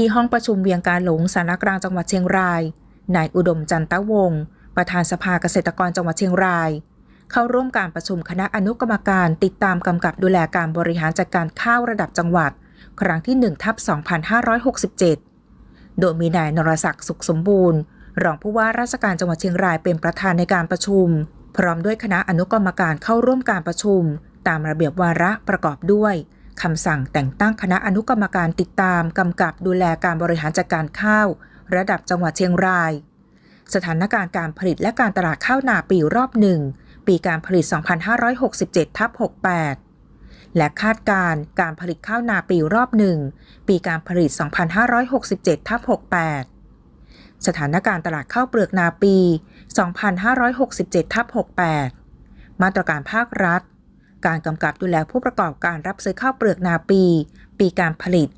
ที่ห้องประชุมเวียงการหลงสารกลางจังหวัดเชียงราย นายอุดมจันตะวงศ์ประธานสภาเกษตรกรจังหวัดเชียงราย เข้าร่วมการประชุมคณะอนุกรรมการติดตามกำกับดูแลการบริหารจัดการข้าวระดับจังหวัด ครั้งที่1ทับ2567 โดยมีนายนรศักดิ์สุขสมบูรณ์ รองผู้ว่าราชการจังหวัดเชียงรายเป็นประธานในการประชุม พร้อมด้วยคณะอนุกรรมการเข้าร่วมการประชุม ตามระเบียบวาระประกอบด้วย คำสั่งแต่งตั้งคณะอนุกรรมการติดตามกำกับดูแลการบริหารจัดการข้าว ระดับจังหวัดเชียงราย สถานการณ์การผลิตและการตลาดข้าวนาปีรอบหนึ่งปีการผลิต 2567ทับ68 และคาดการณ์การผลิตข้าวนาปีรอบหนึ่งปีการผลิต 2567ทับ68 สถานการณ์ตลาดข้าวเปลือกนาปี 2567ทับ68 มาตรการภาครัฐ การกำกับดูแลผู้ประกอบการรับซื้อข้าวเปลือกนาปี ปีการผลิต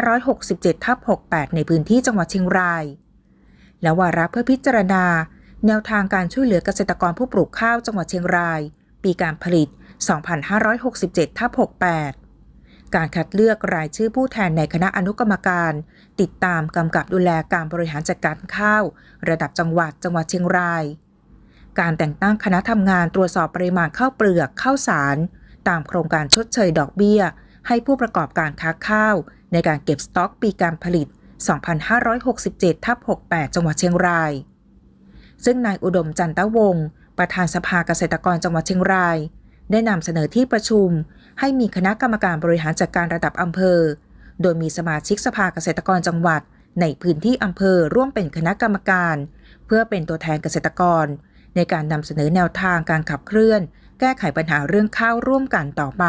2567ทับ68 ในพื้นที่จังหวัดเชียงราย และวาระเพื่อพิจารณา แนวทางการช่วยเหลือเกษตรกรผู้ปลูกข้าวจังหวัดเชียงราย ปีการผลิต 2567ทับ68 การคัดเลือกรายชื่อผู้แทนในคณะอนุกรรมการ ติดตามกำกับดูแลการบริหารจัดการข้าว ระดับจังหวัดจังหวัดเชียงราย การแต่งตั้งคณะทำงานตรวจสอบปริมาณข้าวเปลือกข้าวสาร ตามโครงการชดเชยดอกเบี้ย ให้ผู้ประกอบการค้าข้าว ในการเก็บสต็อกปีการผลิต 2567ทับ68 จังหวัดเชียงราย ซึ่งนายอุดมจันตะวงศ์ประธานสภาเกษตรกรจังหวัดเชียงราย ได้นำเสนอที่ประชุม ให้มีคณะกรรมการบริหารจัดการระดับอำเภอ โดยมีสมาชิกสภาเกษตรกรจังหวัด ในพื้นที่อำเภอร่วมเป็นคณะกรรมการ เพื่อเป็นตัวแทนเกษตรกร ในการนำเสนอแนวทางการขับเคลื่อน แก้ไขปัญหาเรื่องข้าวร่วมกันต่อไป